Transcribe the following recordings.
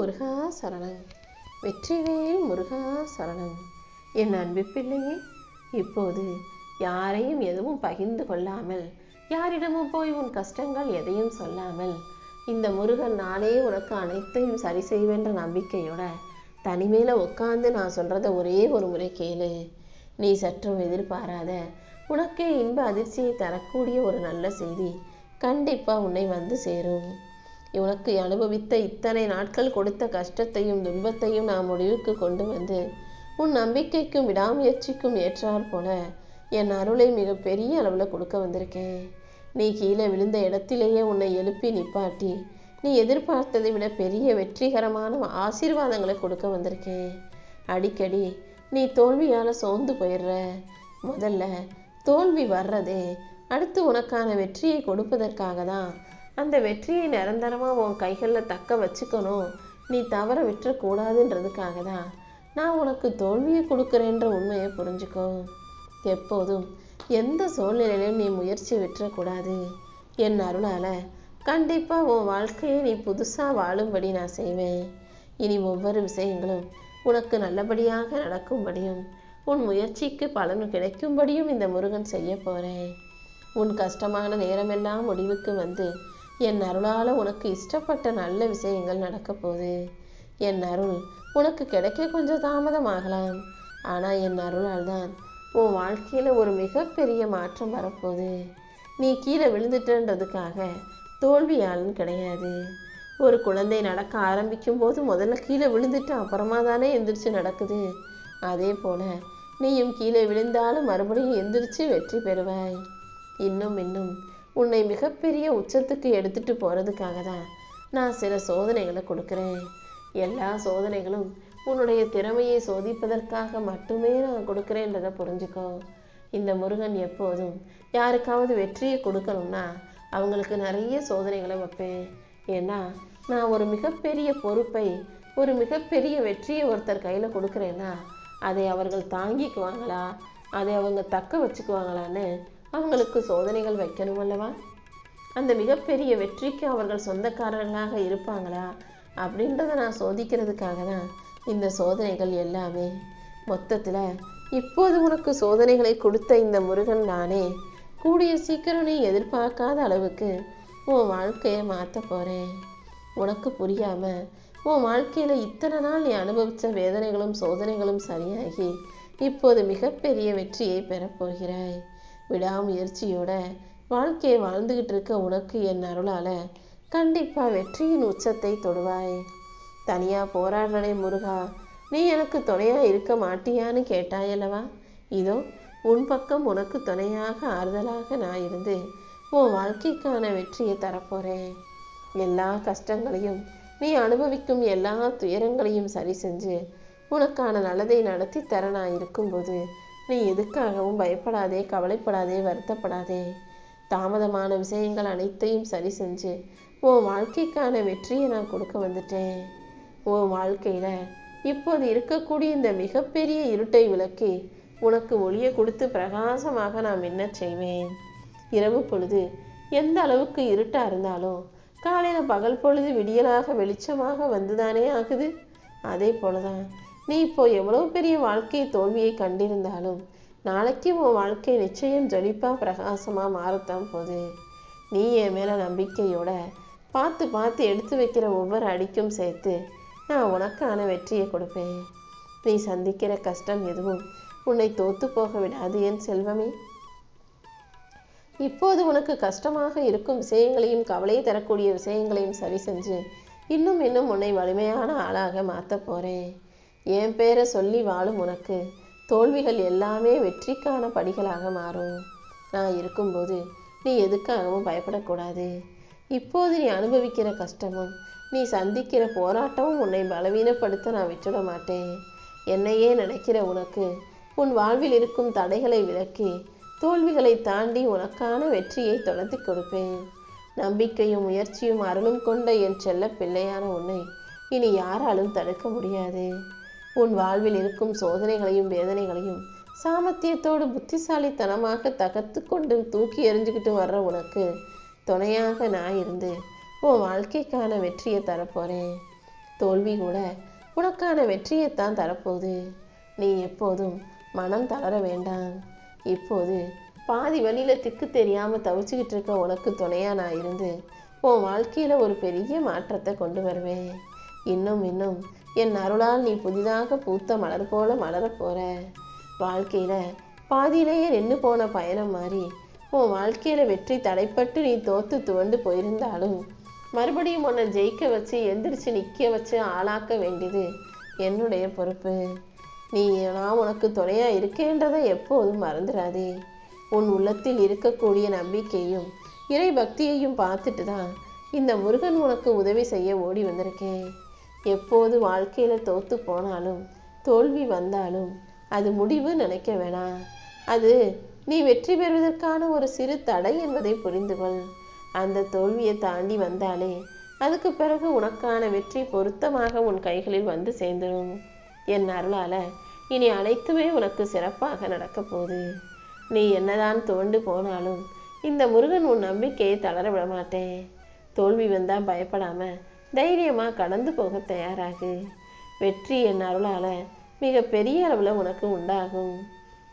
முருகா சரணம். வெற்றிவேல் முருகா சரணம். என் அன்பு பிள்ளையே இப்போது யாரையும் எதுவும் பகிர்ந்து கொள்ளாமல் யாரிடமும் போய் உன் கஷ்டங்கள் எதையும் சொல்லாமல் இந்த முருகன் நானே உனக்கு அனைத்தையும் சரி செய்வேன்ற நம்பிக்கையோட தனிமையில் உட்காந்து நான் சொல்றத ஒரே ஒரு முறை கேளு. நீ சற்றும் எதிர்பாராத உனக்கே இன்ப அதிர்ச்சியை தரக்கூடிய ஒரு நல்ல செய்தி கண்டிப்பா உன்னை வந்து சேரும். உனக்கு அனுபவித்த இத்தனை நாட்கள் கொடுத்த கஷ்டத்தையும் துன்பத்தையும் நான் முடிவுக்கு கொண்டு வந்து உன் நம்பிக்கைக்கும் விடாமுயற்சிக்கும் ஏற்றாற் போல என் அருளை மிக பெரிய அளவில் கொடுக்க வந்திருக்கேன். நீ கீழே விழுந்த இடத்திலேயே உன்னை எழுப்பி நிப்பாட்டி நீ எதிர்பார்த்ததை விட பெரிய வெற்றிகரமான ஆசீர்வாதங்களை கொடுக்க வந்திருக்கேன். அடிக்கடி நீ தோல்வியால் சோர்ந்து போயிடுற. முதல்ல தோல்வி வர்றதே அடுத்து உனக்கான வெற்றியை கொடுப்பதற்காக தான் அந்த வெற்றியை நிரந்தரமாக உன் கைகளில் தக்க வச்சுக்கணும். நீ தவற விட்டுறக்கூடாதுன்றதுக்காக தான் நான் உனக்கு தோல்வியை கொடுக்குறேன்ற உண்மையை புரிஞ்சுக்கோ. எப்போதும் எந்த சூழ்நிலையிலும் நீ முயற்சி விட்டுறக்கூடாது. என் அருளால் கண்டிப்பாக உன் வாழ்க்கையை நீ புதுசாக வாழும்படி நான் செய்வேன். இனி ஒவ்வொரு விஷயங்களும் உனக்கு நல்லபடியாக நடக்கும்படியும் உன் முயற்சிக்கு பலன் கிடைக்கும்படியும் இந்த முருகன் செய்ய போகிறேன் உன் கஷ்டமான நேரமெல்லாம் முடிவுக்கு வந்து என் அருளால் உனக்கு இஷ்டப்பட்ட நல்ல விஷயங்கள் நடக்க போகுது. என் அருள் உனக்கு கிடைக்க கொஞ்சம் தாமதமாகலாம். ஆனால் என் அருளால் தான் உன் வாழ்க்கையில் ஒரு மிகப்பெரிய மாற்றம் வரப்போகுது. நீ கீழே விழுந்துட்டன்றதுக்காக தோல்வியாளன் கிடையாது. ஒரு குழந்தை நடக்க ஆரம்பிக்கும் போது முதல்ல கீழே விழுந்துட்டு அப்புறமா தானே எந்திரிச்சு நடக்குது. அதே போல நீயும் கீழே விழுந்தாலும் மறுபடியும் எந்திரிச்சு வெற்றி பெறுவாய். இன்னும் இன்னும் உன்னை மிகப்பெரிய உச்சத்துக்கு எடுத்துட்டு போறதுக்காக தான் நான் சில சோதனைகளை கொடுக்குறேன். எல்லா சோதனைகளும் உன்னுடைய திறமையை சோதிப்பதற்காக மட்டுமே நான் கொடுக்குறேன்றதை புரிஞ்சுக்கோ. இந்த முருகன் எப்போதும் யாருக்காவது வெற்றியை கொடுக்கணும்னா அவங்களுக்கு நிறைய சோதனைகளை வைப்பேன். ஏன்னா நான் ஒரு மிகப்பெரிய பொறுப்பை ஒரு மிகப்பெரிய வெற்றியை ஒருத்தர் கையில் கொடுக்குறேன்னா அதை அவர்கள் தாங்கிக்குவாங்களா? அதை அவங்க தக்க வச்சுக்குவாங்களான்னு அவங்களுக்கு சோதனைகள் வைக்கணும் அல்லவா அந்த மிகப்பெரிய வெற்றிக்கு அவர்கள் சொந்தக்காரர்களாக இருப்பாங்களா? அப்படின்றத நான் சோதிக்கிறதுக்காக தான் இந்த சோதனைகள் எல்லாமே. மொத்தத்தில் இப்போது உனக்கு சோதனைகளை கொடுத்த இந்த முருகன் நானே கூடிய சீக்கிரம் நீ எதிர்பார்க்காத அளவுக்கு உன் வாழ்க்கையை மாற்ற போகிறேன் உனக்கு புரியாமல் உன் வாழ்க்கையில் இத்தனை நாள் நீ அனுபவித்த வேதனைகளும் சோதனைகளும் சரியாகி இப்போது மிகப்பெரிய வெற்றியை பெறப்போகிறாய் விடாமுயற்சியோட வாழ்க்கையை வாழ்ந்துகிட்டு இருக்க உனக்கு என் அருளால் கண்டிப்பாக வெற்றியின் உச்சத்தை தொடுவாய். தனியாக போராடுறனே முருகா நீ எனக்கு துணையாக இருக்க மாட்டியான்னு கேட்டாயல்லவா? இதோ உன் பக்கம் உனக்கு துணையாக ஆறுதலாக நான் இருந்து உன் வாழ்க்கைக்கான வெற்றியை தரப்போகிறேன் எல்லா கஷ்டங்களையும் நீ அனுபவிக்கும் எல்லா துயரங்களையும் சரி செஞ்சு உனக்கான நல்லதை நடத்தி தர நான் இருக்கும்போது நீ எதுக்காகவும் பயப்படாதே கவலைப்படாதே வருத்தப்படாதே. தாமதமான விஷயங்கள் அனைத்தையும் சரி செஞ்சு உன் வாழ்க்கைக்கான வெற்றியை நான் கொடுக்க வந்துட்டேன். உன் வாழ்க்கையில் இப்போது இருக்கக்கூடிய இந்த மிகப்பெரிய இருட்டை விளக்கி உனக்கு ஒளியை கொடுத்து பிரகாசமாக நான் என்ன செய்வேன்? இரவு பொழுது எந்த அளவுக்கு இருட்டாக இருந்தாலும் காலையில் பகல் பொழுது விடியலாக வெளிச்சமாக வந்துதானே ஆகுது? அதே போலதான் நீ இப்போ எவ்வளவு பெரிய வாழ்க்கை தோல்வியை கண்டிருந்தாலும் நாளைக்கு உன் வாழ்க்கை நிச்சயம் ஜொலிப்பா பிரகாசமா மாறத்தான் போகுது. நீ என் மேல நம்பிக்கையோட பார்த்து பார்த்து எடுத்து வைக்கிற ஒவ்வொரு அடிக்கும் சேர்த்து நான் உனக்கான வெற்றியை கொடுப்பேன். நீ சந்திக்கிற கஷ்டம் எதுவும் உன்னை தோத்து போக விடாது என் செல்வமே. இப்போது உனக்கு கஷ்டமாக இருக்கும் விஷயங்களையும் கவலை தரக்கூடிய விஷயங்களையும் சரி செஞ்சு இன்னும் இன்னும் உன்னை வலிமையான ஆளாக மாற்றப் போகிறேன் என் பேரை சொல்லி வாழும் உனக்கு தோல்விகள் எல்லாமே வெற்றிக்கான படிகளாக மாறும். நான் இருக்கும்போது நீ எதுக்காகவும் பயப்படக்கூடாது. இப்போது நீ அனுபவிக்கிற கஷ்டமும் நீ சந்திக்கிற போராட்டமும் உன்னை பலவீனப்படுத்த நான் விட்டுட மாட்டேன் என்னையே நினைக்கிற உனக்கு உன் வாழ்வில் இருக்கும் தடைகளை விலக்கி தோல்விகளை தாண்டி உனக்கான வெற்றியை தொடர்ந்து கொடுப்பேன். நம்பிக்கையும் முயற்சியும் அருளும் கொண்ட என் செல்ல பிள்ளையான உன்னை இனி யாராலும் தடுக்க முடியாது. உன் வாழ்வில் இருக்கும் சோதனைகளையும் வேதனைகளையும் சாமர்த்தியத்தோடு புத்திசாலித்தனமாக தகர்த்து கொண்டு தூக்கி எறிஞ்சுக்கிட்டு வர்ற உனக்கு துணையாக நான் இருந்து உன் வாழ்க்கைக்கான வெற்றியை தரப்போறேன். தோல்வி கூட உனக்கான வெற்றியைத்தான் தரப்போகுது. நீ எப்போதும் மனம் தளர வேண்டாம். இப்போது பாதி வழியில் திக்கு தெரியாமல் தவிச்சுக்கிட்டு இருக்க உனக்கு துணையாக நான் இருந்து உன் வாழ்க்கையில் ஒரு பெரிய மாற்றத்தை கொண்டு வருவேன். இன்னும் இன்னும் என் அருளால் நீ புதிதாக பூத்த மலர் போல மலரப் போற. வாழ்க்கையில பாதியிலேயே நின்று போன பயணம் மாதிரி உன் வாழ்க்கையில வெற்றி தடைப்பட்டு நீ தோத்து துவண்டு போயிருந்தாலும் மறுபடியும் உன்னை ஜெயிக்க வச்சு எந்திரிச்சு நிற்க வச்சு ஆளாக்க வேண்டியது என்னுடைய பொறுப்பு. நீ நான் உனக்கு துணையா இருக்கேன்றதை எப்போதும் மறந்துடாதே. உன் உள்ளத்தில் இருக்கக்கூடிய நம்பிக்கையும் இறை பக்தியையும் பார்த்துட்டு தான் இந்த முருகன் உனக்கு உதவி செய்ய ஓடி வந்திருக்கேன். எப்போது வாழ்க்கையில் தோத்து போனாலும் தோல்வி வந்தாலும் அது முடிவு நினைக்க வேணாம் அது நீ வெற்றி பெறுவதற்கான ஒரு சிறு தடை என்பதை புரிந்து கொள். அந்த தோல்வியை தாண்டி வந்தாலே அதுக்கு பிறகு உனக்கான வெற்றி பொருத்தமாக உன் கைகளில் வந்து சேர்ந்துடும் என் அருளால இனி அனைத்துமே உனக்கு சிறப்பாக நடக்கப்போகுது நீ என்னதான் துவண்டு போனாலும் இந்த முருகன் உன் நம்பிக்கையை தளர விட மாட்டேன் தோல்வி வந்தால் பயப்படாமல் தைரியமாக கடந்து போக தயாராகு. வெற்றி என் அருளால் மிக பெரிய உனக்கு உண்டாகும்.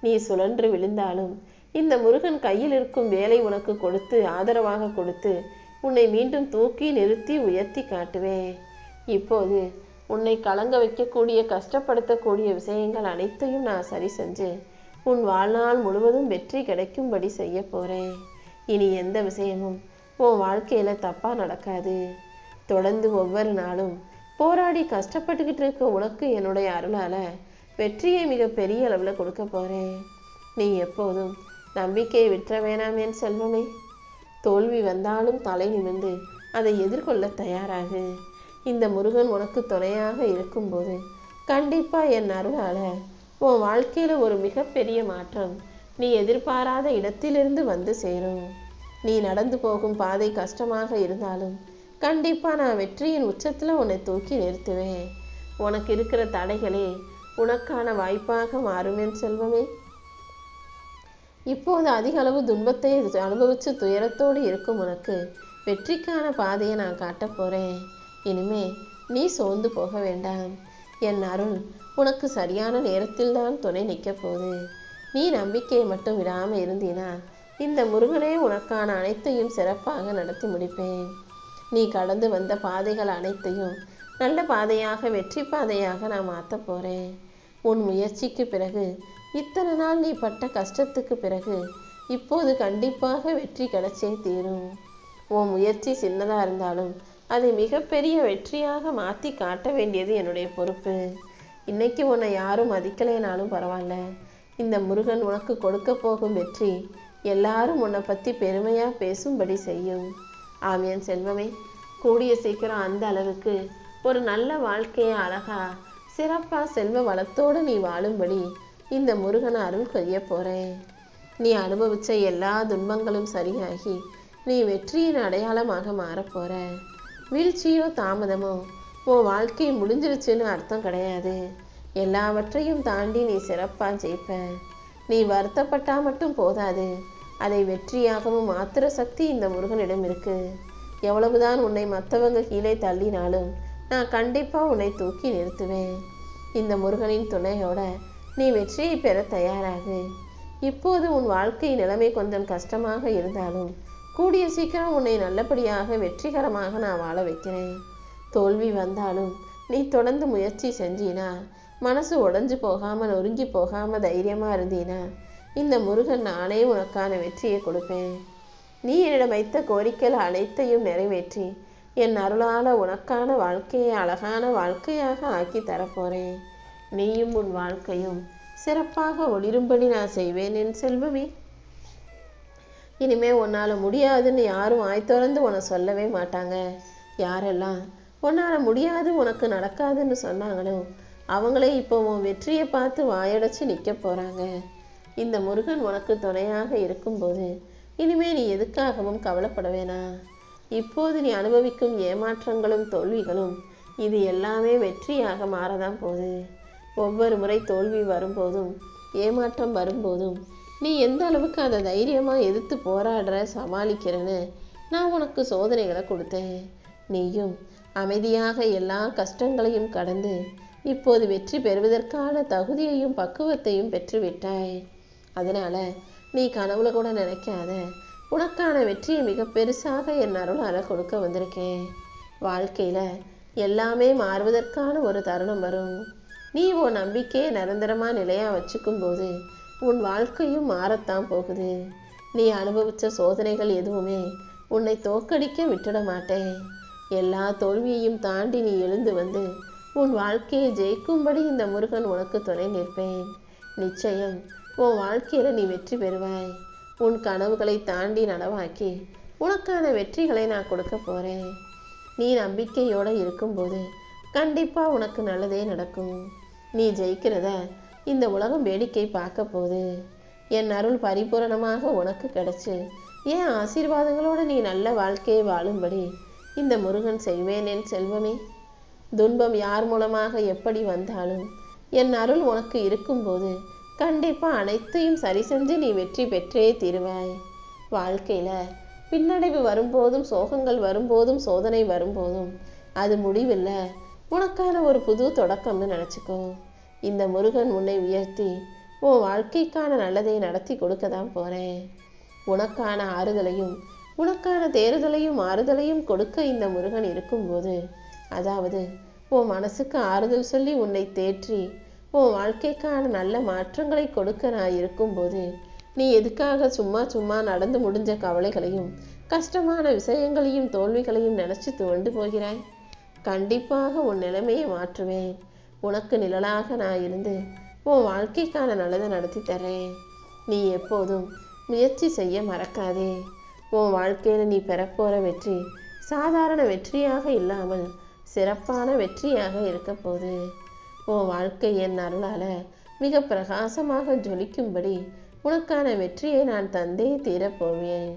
நீ சுழன்று விழுந்தாலும் இந்த முருகன் கையில் இருக்கும் வேலை உனக்கு கொடுத்து ஆதரவாக கொடுத்து உன்னை மீண்டும் தூக்கி நிறுத்தி உயர்த்தி காட்டுவேன். இப்போது உன்னை கலங்க வைக்கக்கூடிய கஷ்டப்படுத்தக்கூடிய விஷயங்கள் அனைத்தையும் நான் சரி செஞ்சு உன் வாழ்நாள் முழுவதும் வெற்றி கிடைக்கும்படி செய்ய போகிறேன் இனி எந்த விஷயமும் உன் வாழ்க்கையில் தப்பாக நடக்காது. தொடர்ந்து ஒவ்வொரு நாளும் போராடி கஷ்டப்பட்டுக்கிட்டு இருக்க உனக்கு என்னுடைய அருளால் வெற்றியை மிக பெரிய அளவில் கொடுக்க போகிறேன் நீ எப்போதும் நம்பிக்கையை விற்ற வேணாமேன் செல்வமே. தோல்வி வந்தாலும் தலை நிமிர்ந்து அதை எதிர்கொள்ள தயாராகு. இந்த முருகன் உனக்கு துணையாக இருக்கும்போது கண்டிப்பாக என் அருளால் உன் வாழ்க்கையில் ஒரு மிகப்பெரிய மாற்றம் நீ எதிர்பாராத இடத்திலிருந்து வந்து சேரும். நீ நடந்து போகும் பாதை கஷ்டமாக இருந்தாலும் கண்டிப்பாக நான் வெற்றியின் உச்சத்தில் உன்னை தூக்கி நிறுத்துவேன். உனக்கு இருக்கிற தடைகளே உனக்கான வாய்ப்பாக மாறும் செல்வமே. இப்போது அதிக அளவு துன்பத்தை அனுபவித்து துயரத்தோடு இருக்கும் உனக்கு வெற்றிக்கான பாதையை நான் காட்டப் போறேன். இனிமே நீ சோர்ந்து போக வேண்டாம். என் அருள் உனக்கு சரியான நேரத்தில் தான் துணை நிற்க போகுது. நீ நம்பிக்கையை மட்டும் விடாமல் இருந்தீனா இந்த முருகனே உனக்கான அனைத்தையும் சிறப்பாக நடத்தி முடிப்பேன். நீ கடந்து வந்த பாதைகள் அனைத்தையும் நல்ல பாதையாக வெற்றி பாதையாக நான் மாற்றப் போகிறேன் உன் முயற்சிக்கு பிறகு இத்தனை நாள் நீ பட்ட கஷ்டத்துக்கு பிறகு இப்போது கண்டிப்பாக வெற்றி கிடைச்சே தீரும். உன் முயற்சி சின்னதாக இருந்தாலும் அதை மிகப்பெரிய வெற்றியாக மாற்றி காட்ட வேண்டியது என்னுடைய பொறுப்பு. இன்னைக்கு உன்னை யாரும் மதிக்கலைனாலும் பரவாயில்ல. இந்த முருகன் உனக்கு கொடுக்க போகும் வெற்றி எல்லாரும் உன்னை பற்றி பெருமையாக பேசும்படி செய்யும். ஆம் என் செல்வமே கூடிய சீக்கிரம் அந்த அளவுக்கு ஒரு நல்ல வாழ்க்கையை அழகா சிறப்பாக செல்வ வளத்தோடு நீ வாழும்படி இந்த முருகனை அருள் கொய்ய போகிறேன் நீ அனுபவித்த எல்லா துன்பங்களும் சரியாகி நீ வெற்றியின் அடையாளமாக மாறப் வீழ்ச்சியோ தாமதமோ உன் வாழ்க்கை முடிஞ்சிருச்சுன்னு அர்த்தம் கிடையாது. எல்லாவற்றையும் தாண்டி நீ சிறப்பாக ஜெயிப்ப. நீ வருத்தப்பட்டா மட்டும் போதாது. அதை வெற்றியாகவும் மாத்திர சக்தி இந்த முருகனிடம் இருக்கு. எவ்வளவுதான் உன்னை மற்றவங்க கீழே தள்ளினாலும் நான் கண்டிப்பாக உன்னை தூக்கி நிறுத்துவேன். இந்த முருகனின் துணையோட நீ வெற்றியை பெற தயாராகு. இப்போது உன் வாழ்க்கை நிலைமை கொஞ்சம் கஷ்டமாக இருந்தாலும் கூடிய சீக்கிரம் உன்னை நல்லபடியாக வெற்றிகரமாக நான் வாழ வைக்கிறேன். தோல்வி வந்தாலும் நீ தொடர்ந்து முயற்சி செஞ்சினா மனசு உடஞ்சு போகாமல் நொறுங்கி போகாமல் தைரியமாக இருந்தீனா இந்த முருகன் நானே உனக்கான வெற்றியை கொடுப்பேன். நீ என்னிடம் வைத்த கோரிக்கைகள் அனைத்தையும் நிறைவேற்றி என் அருளால் உனக்கான வாழ்க்கையை அழகான வாழ்க்கையாக ஆக்கி தரப்போறேன். நீயும் உன் வாழ்க்கையும் சிறப்பாக ஒளிரும்படி நான் செய்வேன் என் செல்வமே. இனிமே உன்னால் முடியாதுன்னு யாரும் வாய் திறந்து உன்னை சொல்லவே மாட்டாங்க. யாரெல்லாம் உன்னால் முடியாது உனக்கு நடக்காதுன்னு சொன்னாங்களோ அவங்களே இப்போ உன் வெற்றியை பார்த்து வாயடைச்சு நிற்க போகிறாங்க இந்த முருகன் உனக்கு துணையாக இருக்கும்போது இனிமே நீ எதுக்காகவும் கவலைப்பட வேணாம் இப்போது நீ அனுபவிக்கும் ஏமாற்றங்களும் தோல்விகளும் இது எல்லாமே வெற்றியாக மாறதான் போகுது. ஒவ்வொரு முறை தோல்வி வரும்போதும் ஏமாற்றம் வரும்போதும் நீ எந்த அளவுக்கு அதை தைரியமாக எதிர்த்து போராடுற சமாளிக்கிறேன்னு நான் உனக்கு சோதனைகளை கொடுத்தேன். நீயும் அமைதியாக எல்லா கஷ்டங்களையும் கடந்து இப்போது வெற்றி பெறுவதற்கான தகுதியையும் பக்குவத்தையும் பெற்றுவிட்டாய். அதனால நீ கனவுல கூட நினைக்காத. உனக்கான வெற்றியை மிக பெருசாக என் அருளால கொடுக்க வந்திருக்கேன். வாழ்க்கையில எல்லாமே மாறுவதற்கான ஒரு தருணம் வரும். நீ உன் நம்பிக்கையை நிரந்தரமா நிலையா வச்சுக்கும் போது உன் வாழ்க்கையும் மாறத்தான் போகுது. நீ அனுபவிச்ச சோதனைகள் எதுவுமே உன்னை தோக்கடிக்க விட்டுட மாட்டேன். எல்லா தோல்வியையும் தாண்டி நீ எழுந்து வந்து உன் வாழ்க்கையை ஜெயிக்கும்படி இந்த முருகன் உனக்கு துணை நிற்பேன். நிச்சயம் உன் வாழ்க்கையில் நீ வெற்றி பெறுவாய். உன் கனவுகளை தாண்டி நனவாக்கி உனக்கான வெற்றிகளை நான் கொடுக்க போகிறேன் நீ நம்பிக்கையோட இருக்கும்போது கண்டிப்பாக உனக்கு நல்லதே நடக்கும். நீ ஜெயிக்கிறத இந்த உலகம் வேடிக்கை பார்க்க போகுது. என் அருள் பரிபூரணமாக உனக்கு கிடைச்சு என் ஆசீர்வாதங்களோடு நீ நல்ல வாழ்க்கையை வாழும்படி இந்த முருகன் செய்வேன் என் செல்வமே. துன்பம் யார் மூலமாக எப்படி வந்தாலும் என் அருள் உனக்கு இருக்கும்போது கண்டிப்பாக அனைத்தையும் சரி செஞ்சு நீ வெற்றி பெற்றே தீருவாய். வாழ்க்கையில் பின்னடைவு வரும்போதும் சோகங்கள் வரும்போதும் சோதனை வரும்போதும் அது முடிவில்லை. உனக்கான ஒரு புது தொடக்கம்னு நினச்சிக்கோ. இந்த முருகன் உன்னை உயர்த்தி உன் வாழ்க்கைக்கான நல்லதை நடத்தி கொடுக்க தான் போகிறேன் உனக்கான ஆறுதலையும் உனக்கான தேறுதலையும் ஆறுதலையும் கொடுக்க இந்த முருகன் இருக்கும்போது அதாவது உன் மனசுக்கு ஆறுதல் சொல்லி உன்னை தேற்றி உன் வாழ்க்கைக்கான நல்ல மாற்றங்களை கொடுக்க நான் இருக்கும்போது நீ எதுக்காக சும்மா சும்மா நடந்து முடிஞ்ச கவலைகளையும் கஷ்டமான விஷயங்களையும் தோல்விகளையும் நினைச்சு துவண்டு போகிறாய்? கண்டிப்பாக உன் நிலைமையை மாற்றுவேன். உனக்கு நிழலாக நான் இருந்து உன் வாழ்க்கைக்கான நல்லதை நடத்தி தரேன் நீ எப்போதும் முயற்சி செய்ய மறக்காதே. உன் வாழ்க்கையில் நீ பெறப்போகிற வெற்றி சாதாரண வெற்றியாக இல்லாமல் சிறப்பான வெற்றியாக இருக்கப்போகுது உன் வாழ்க்கை என் அருளால மிக பிரகாசமாக ஜொலிக்கும்படி உனக்கான வெற்றியை நான் தந்தே தீரப்போவேன்